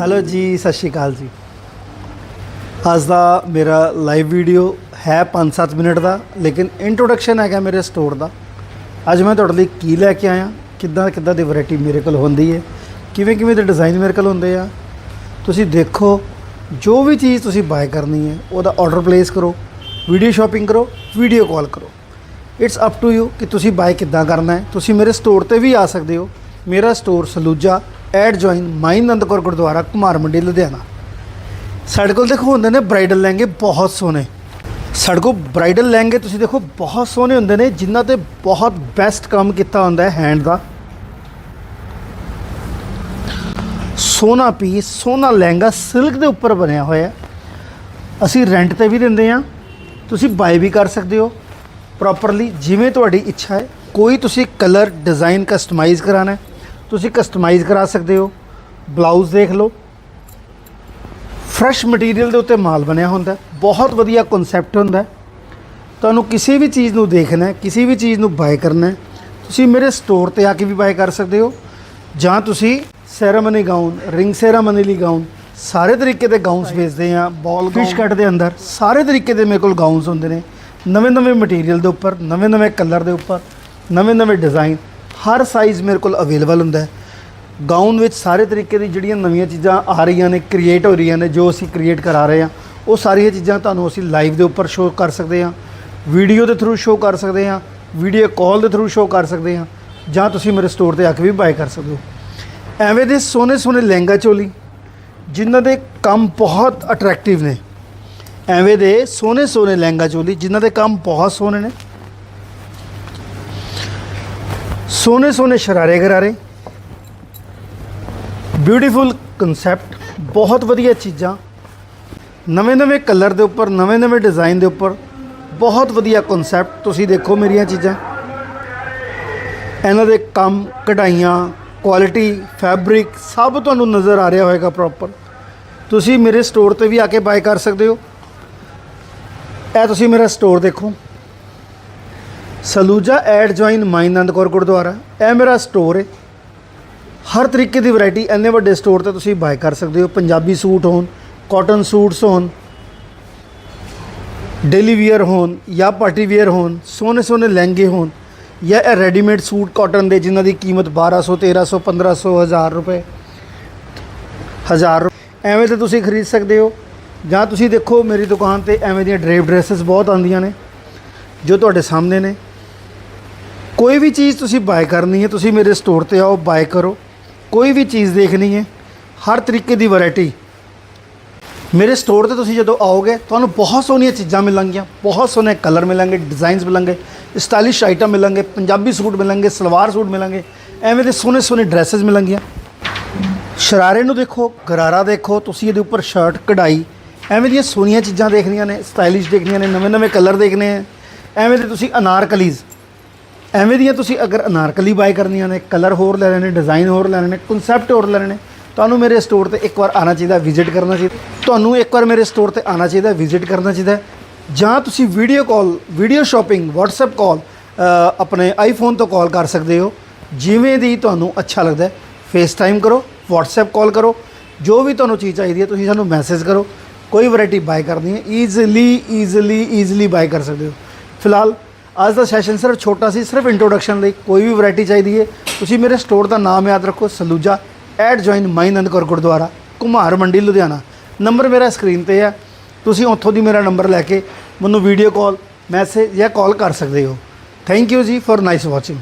Hello ਜੀ। ਸਤਿ ਸ਼੍ਰੀ ਅਕਾਲ ਜੀ। ਅੱਜ ਦਾ ਮੇਰਾ ਲਾਈਵ ਵੀਡੀਓ ਹੈ 5-7 ਮਿੰਟ ਦਾ ਲੇਕਿਨ ਇੰਟਰੋਡਕਸ਼ਨ ਹੈਗਾ ਮੇਰੇ ਸਟੋਰ ਦਾ। ਅੱਜ ਮੈਂ ਤੁਹਾਡੇ ਲਈ ਕੀ ਲੈ ਕੇ ਆਇਆ ਕਿੱਦਾਂ ਕਿੱਦਾਂ ਦੀ ਵੈਰਾਈਟੀ ਮੇਰੇ ਕੋਲ ਹੁੰਦੀ ਹੈ ਕਿਵੇਂ ਕਿਵੇਂ ਦੇ ਡਿਜ਼ਾਈਨ ਮੇਰੇ ਕੋਲ ਹੁੰਦੇ ਆ। ਤੁਸੀਂ ਦੇਖੋ ਜੋ ਵੀ ਚੀਜ਼ ਤੁਸੀਂ ਬਾਏ ਕਰਨੀ ਹੈ ਉਹਦਾ ਆਰਡਰ ਪਲੇਸ ਕਰੋ ਵੀਡੀਓ ਸ਼ਾਪਿੰਗ ਕਰੋ ਵੀਡੀਓ ਕਾਲ ਕਰੋ। ਇਟਸ ਅਪ ਟੂ ਯੂ ਕਿ ਤੁਸੀਂ ਬਾਏ ਕਿੱਦਾਂ ਕਰਨਾ ਹੈ ਤੁਸੀਂ ਮੇਰੇ ਸਟੋਰ ਤੇ ਵੀ ਆ ਸਕਦੇ ਹੋ। ਮੇਰਾ ਸਟੋਰ ਸਲੂਜਾ ਐਡ ਜੁਆਇਨ ਮਾਈ ਨੰਦਕੌਰ ਗੁਰਦੁਆਰਾ, ਕੁਮਾਰ ਮੰਡੀ, ਲੁਧਿਆਣਾ। ਸਾਡੇ ਕੋਲ ਦੇਖੋ, ਹੁੰਦੇ ਨੇ ਬ੍ਰਾਈਡਲ ਲਹਿੰਗੇ ਬਹੁਤ ਸੋਹਣੇ। ਸਾਡੇ ਕੋਲ ਬ੍ਰਾਈਡਲ ਲਹਿੰਗੇ ਤੁਸੀਂ ਦੇਖੋ, ਬਹੁਤ ਸੋਹਣੇ ਹੁੰਦੇ ਨੇ, ਜਿਨ੍ਹਾਂ ਤੇ ਬਹੁਤ ਬੈਸਟ ਕੰਮ ਕੀਤਾ ਹੁੰਦਾ ਹੈ ਹੈਂਡ ਦਾ। ਸੋਨਾ ਪੀਸ ਸੋਨਾ ਲਹਿੰਗਾ ਸਿਲਕ ਦੇ ਉੱਪਰ ਬਣਿਆ ਹੋਇਆ ਅਸੀਂ ਰੈਂਟ ਤੇ ਵੀ ਦਿੰਦੇ ਹਾਂ। ਤੁਸੀਂ ਬਾਏ ਵੀ ਕਰ ਸਕਦੇ ਹੋ ਪ੍ਰੋਪਰਲੀ ਜਿਵੇਂ ਤੁਹਾਡੀ ਇੱਛਾ ਹੈ। ਕੋਈ ਤੁਸੀਂ ਕਲਰ ਡਿਜ਼ਾਈਨ ਕਸਟਮਾਈਜ਼ ਕਰਾਣਾ ਹੈ। ਤੁਸੀਂ ਕਸਟਮਾਈਜ਼ ਕਰਾ ਸਕਦੇ ਹੋ ਬਲਾਊਜ਼ ਦੇਖ ਲਓ। ਫਰੈਸ਼ ਮਟੀਰੀਅਲ ਦੇ ਉੱਤੇ ਮਾਲ ਬਣਿਆ ਹੁੰਦਾ। ਬਹੁਤ ਵਧੀਆ ਕਨਸੈਪਟ ਹੁੰਦਾ। ਤੁਹਾਨੂੰ ਕਿਸੇ ਵੀ ਚੀਜ਼ ਨੂੰ ਦੇਖਣਾ ਹੈ ਕਿਸੇ ਵੀ ਚੀਜ਼ ਨੂੰ ਬਾਏ ਕਰਨਾ ਹੈ ਤੁਸੀਂ ਮੇਰੇ ਸਟੋਰ ਤੇ ਆ ਕੇ ਵੀ ਬਾਏ ਕਰ ਸਕਦੇ ਹੋ। ਜਾਂ ਤੁਸੀਂ ਸੈਰਾਮਨੀ ਗਾਊਨ ਰਿੰਗ ਸੈਰਾਮਨੀ ਲਈ ਗਾਊਨ ਸਾਰੇ ਤਰੀਕੇ ਦੇ ਗਾਊਨਸ ਵੇਚਦੇ ਆ ਬਾਲ ਫਿਸ਼ ਕੱਟ ਦੇ ਅੰਦਰ। ਸਾਰੇ ਤਰੀਕੇ ਦੇ ਮੇਰੇ ਕੋਲ ਗਾਊਨਸ ਹੁੰਦੇ ਨੇ। ਨਵੇਂ ਨਵੇਂ ਮਟੀਰੀਅਲ ਦੇ ਉੱਪਰ ਨਵੇਂ ਨਵੇਂ ਕਲਰ ਦੇ ਉੱਪਰ ਨਵੇਂ ਨਵੇਂ ਡਿਜ਼ਾਈਨ ਹਰ ਸਾਈਜ਼ ਮੇਰੇ ਕੋਲ ਅਵੇਲੇਬਲ ਹੁੰਦਾ ਹੈ। ਗਾਊਨ ਵਿੱਚ ਸਾਰੇ ਤਰੀਕੇ ਦੀ ਜਿਹੜੀਆਂ ਨਵੀਆਂ ਚੀਜ਼ਾਂ ਆ ਰਹੀਆਂ ਨੇ ਕ੍ਰੀਏਟ ਹੋ ਰਹੀਆਂ ਨੇ, ਜੋ ਅਸੀਂ ਕ੍ਰੀਏਟ ਕਰਾ ਰਹੇ ਹਾਂ, ਉਹ ਸਾਰੀਆਂ ਚੀਜ਼ਾਂ ਤੁਹਾਨੂੰ ਅਸੀਂ ਲਾਈਵ ਦੇ ਉੱਪਰ ਸ਼ੋਅ ਕਰ ਸਕਦੇ ਹਾਂ ਵੀਡੀਓ ਦੇ ਥਰੂ ਸ਼ੋਅ ਕਰ ਸਕਦੇ ਹਾਂ ਵੀਡੀਓ ਕਾਲ ਦੇ ਥਰੂ ਸ਼ੋਅ ਕਰ ਸਕਦੇ ਹਾਂ, ਜਾਂ ਤੁਸੀਂ ਮੇਰੇ ਸਟੋਰ ਤੇ ਆ ਕੇ ਵੀ ਬਾਏ ਕਰ ਸਕਦੇ ਹੋ। ਐਵੇਂ ਦੇ ਸੋਹਣੇ ਸੋਹਣੇ ਲਹਿੰਗਾ ਚੋਲੀ, ਜਿਨ੍ਹਾਂ ਦੇ ਕੰਮ ਬਹੁਤ ਅਟਰੈਕਟਿਵ ਨੇ। ਐਵੇਂ ਦੇ ਸੋਹਣੇ ਸੋਹਣੇ ਲਹਿੰਗਾ ਚੋਲੀ, ਜਿਨ੍ਹਾਂ ਦੇ ਕੰਮ ਬਹੁਤ ਸੋਹਣੇ ਨੇ ਸੋਹਣੇ ਸੋਹਣੇ ਸ਼ਰਾਰੇ ਗਰਾਰੇ। ਬਿਊਟੀਫੁਲ ਕਨਸੈਪਟ ਬਹੁਤ ਵਧੀਆ ਚੀਜ਼ਾਂ। ਨਵੇਂ ਨਵੇਂ ਕਲਰ ਦੇ ਉੱਪਰ ਨਵੇਂ ਨਵੇਂ ਡਿਜ਼ਾਈਨ ਦੇ ਉੱਪਰ, ਬਹੁਤ ਵਧੀਆ ਕਨਸੈਪਟ ਤੁਸੀਂ ਦੇਖੋ ਮੇਰੀਆਂ ਚੀਜ਼ਾਂ। ਇਹਨਾਂ ਦੇ ਕੰਮ, ਕਢਾਈਆਂ ਕੁਆਲਿਟੀ ਫੈਬਰਿਕ ਸਭ ਤੁਹਾਨੂੰ ਨਜ਼ਰ ਆ ਰਿਹਾ ਹੋਵੇਗਾ ਪ੍ਰੋਪਰ ਤੁਸੀਂ ਮੇਰੇ ਸਟੋਰ ਤੇ ਵੀ ਆ ਕੇ ਬਾਏ ਕਰ ਸਕਦੇ ਹੋ। ਇਹ ਤੁਸੀਂ ਮੇਰਾ ਸਟੋਰ ਦੇਖੋ। ਸਲੂਜਾ ਐਡ ਜੁਆਇਨ ਮਾਈ ਨੰਦਕੌਰ ਗੁਰਦੁਆਰਾ ਇਹ ਮੇਰਾ ਸਟੋਰ ਹੈ ਹਰ ਤਰੀਕੇ ਦੀ ਵੈਰਾਈਟੀ ਇੰਨੇ ਵੱਡੇ ਸਟੋਰ ਤੇ ਤੁਸੀਂ ਬਾਏ ਕਰ ਸਕਦੇ ਹੋ ਪੰਜਾਬੀ ਸੂਟ ਹੋਣ ਕਾਟਨ ਸੂਟਸ ਹੋਣ ਡੇਲੀ ਵੀਅਰ ਹੋਣ ਜਾਂ ਪਾਰਟੀ ਵੀਅਰ ਹੋਣ ਸੋਹਣੇ ਸੋਹਣੇ ਲਹਿੰਗੇ ਹੋਣ ਜਾਂ ਇਹ ਰੈਡੀਮੇਡ ਸੂਟ ਕਾਟਨ ਦੇ ਜਿਨ੍ਹਾਂ ਦੀ ਕੀਮਤ 1200 1300 1500 1000 ਰੁਪਏ ਹਜ਼ਾਰ ਰੁਪਏ ਐਵੇਂ ਤੇ ਤੁਸੀਂ ਖਰੀਦ ਸਕਦੇ ਹੋ ਜਾਂ ਤੁਸੀਂ ਦੇਖੋ ਮੇਰੀ ਦੁਕਾਨ ਤੇ ਐਵੇਂ ਦੀਆਂ ਡਰੇਪ ਡਰੈਸਸ ਬਹੁਤ ਆਉਂਦੀਆਂ ਨੇ ਜੋ ਤੁਹਾਡੇ ਸਾਹਮਣੇ ਨੇ ਕੋਈ ਵੀ ਚੀਜ਼ ਤੁਸੀਂ ਬਾਏ ਕਰਨੀ ਹੈ, ਤੁਸੀਂ ਮੇਰੇ ਸਟੋਰ ਤੇ ਆਓ ਬਾਏ ਕਰੋ। ਕੋਈ ਵੀ ਚੀਜ਼ ਦੇਖਣੀ ਹੈ, ਹਰ ਤਰੀਕੇ ਦੀ ਵੈਰਾਈਟੀ ਮੇਰੇ ਸਟੋਰ ਤੇ ਤੁਸੀਂ ਜਦੋਂ ਆਓਗੇ, ਤੁਹਾਨੂੰ ਬਹੁਤ ਸੋਹਣੀਆਂ ਚੀਜ਼ਾਂ ਮਿਲਣਗੀਆਂ, ਬਹੁਤ ਸੋਹਣੇ ਕਲਰ ਮਿਲਣਗੇ ਡਿਜ਼ਾਈਨਸ ਮਿਲਣਗੇ ਸਟਾਈਲਿਸ਼ ਆਈਟਮ ਮਿਲਣਗੇ, ਪੰਜਾਬੀ ਸੂਟ ਮਿਲਣਗੇ, ਸਲਵਾਰ ਸੂਟ ਮਿਲਣਗੇ, ਐਵੇਂ ਦੇ ਸੋਹਣੇ ਸੋਹਣੇ ਡਰੈਸਸ ਮਿਲਣਗੀਆਂ। ਸ਼ਰਾਰੇ ਨੂੰ ਦੇਖੋ, ਗਰਾਰਾ ਦੇਖੋ, ਤੁਸੀਂ ਇਹਦੇ ਉੱਪਰ ਸ਼ਰਟ ਕਢਾਈ, ਐਵੇਂ ਦੀਆਂ ਸੋਹਣੀਆਂ ਚੀਜ਼ਾਂ ਦੇਖਣੀਆਂ ਨੇ ਸਟਾਈਲਿਸ਼ ਦੇਖਣੀਆਂ ਨੇ, ਨਵੇਂ ਨਵੇਂ ਕਲਰ ਦੇਖਣੇ ਆ ਐਵੇਂ ਦੇ ਤੁਸੀਂ ਅਨਾਰਕਲੀਜ਼ ਐਵੇਂ ਦੀਆਂ ਤੁਸੀਂ ਅਗਰ ਅਨਾਰਕਲੀ ਬਾਏ ਕਰਨੀਆਂ ਨੇ ਕਲਰ ਹੋਰ ਲੈਣੇ ਨੇ ਡਿਜ਼ਾਈਨ ਹੋਰ ਲੈਣੇ ਨੇ ਕਨਸੈਪਟ ਹੋਰ ਲੈਣੇ ਨੇ ਤੁਹਾਨੂੰ ਮੇਰੇ ਸਟੋਰ ਤੇ ਇੱਕ ਵਾਰ ਆਉਣਾ ਚਾਹੀਦਾ ਵਿਜ਼ਿਟ ਕਰਨਾ ਚਾਹੀਦਾ। ਤੁਹਾਨੂੰ ਇੱਕ ਵਾਰ ਮੇਰੇ ਸਟੋਰ ਤੇ ਆਉਣਾ ਚਾਹੀਦਾ ਵਿਜ਼ਿਟ ਕਰਨਾ ਚਾਹੀਦਾ ਜਾਂ ਤੁਸੀਂ video call video shopping WhatsApp call ਆਪਣੇ ਆਈਫੋਨ ਤੋਂ ਕਾਲ ਕਰ ਸਕਦੇ ਹੋ। ਜਿਵੇਂ ਦੀ ਤੁਹਾਨੂੰ ਅੱਛਾ ਲੱਗਦਾ ਹੈ ਫੇਸ ਟਾਈਮ ਕਰੋ, WhatsApp ਕਾਲ ਕਰੋ। ਜੋ ਵੀ ਤੁਹਾਨੂੰ ਚੀਜ਼ ਚਾਹੀਦੀ ਹੈ, ਤੁਸੀਂ ਸਾਨੂੰ ਮੈਸੇਜ ਕਰੋ। ਕੋਈ ਵੈਰਾਈਟੀ ਬਾਏ ਕਰਨੀ ਹੈ ਈਜ਼ੀਲੀ ਈਜ਼ੀਲੀ ਈਜ਼ੀਲੀ ਬਾਏ ਕਰ ਸਕਦੇ ਹੋ। ਫਿਲਹਾਲ ਅੱਜ ਦਾ ਸੈਸ਼ਨ ਸਿਰਫ ਛੋਟਾ ਸੀ, ਸਿਰਫ ਇੰਟਰੋਡਕਸ਼ਨ ਲਈ ਕੋਈ ਵੀ ਵੈਰਾਈਟੀ ਚਾਹੀਦੀ ਹੈ। ਤੁਸੀਂ ਮੇਰੇ ਸਟੋਰ ਦਾ ਨਾਮ ਯਾਦ ਰੱਖੋ, Saluja adjoin ਮਾਈਨੰਦ Kaur Gurdwara Kumar Mandi, Ludhiana. Number ਮੇਰਾ ਸਕਰੀਨ ਤੇ ਹੈ। ਤੁਸੀਂ ਉੱਥੋਂ ਦੀ ਮੇਰਾ ਨੰਬਰ ਲੈ ਕੇ ਮੈਨੂੰ ਵੀਡੀਓ ਕਾਲ ਮੈਸੇਜ ਜਾਂ ਕਾਲ ਕਰ ਸਕਦੇ ਹੋ। Thank you ji for nice watching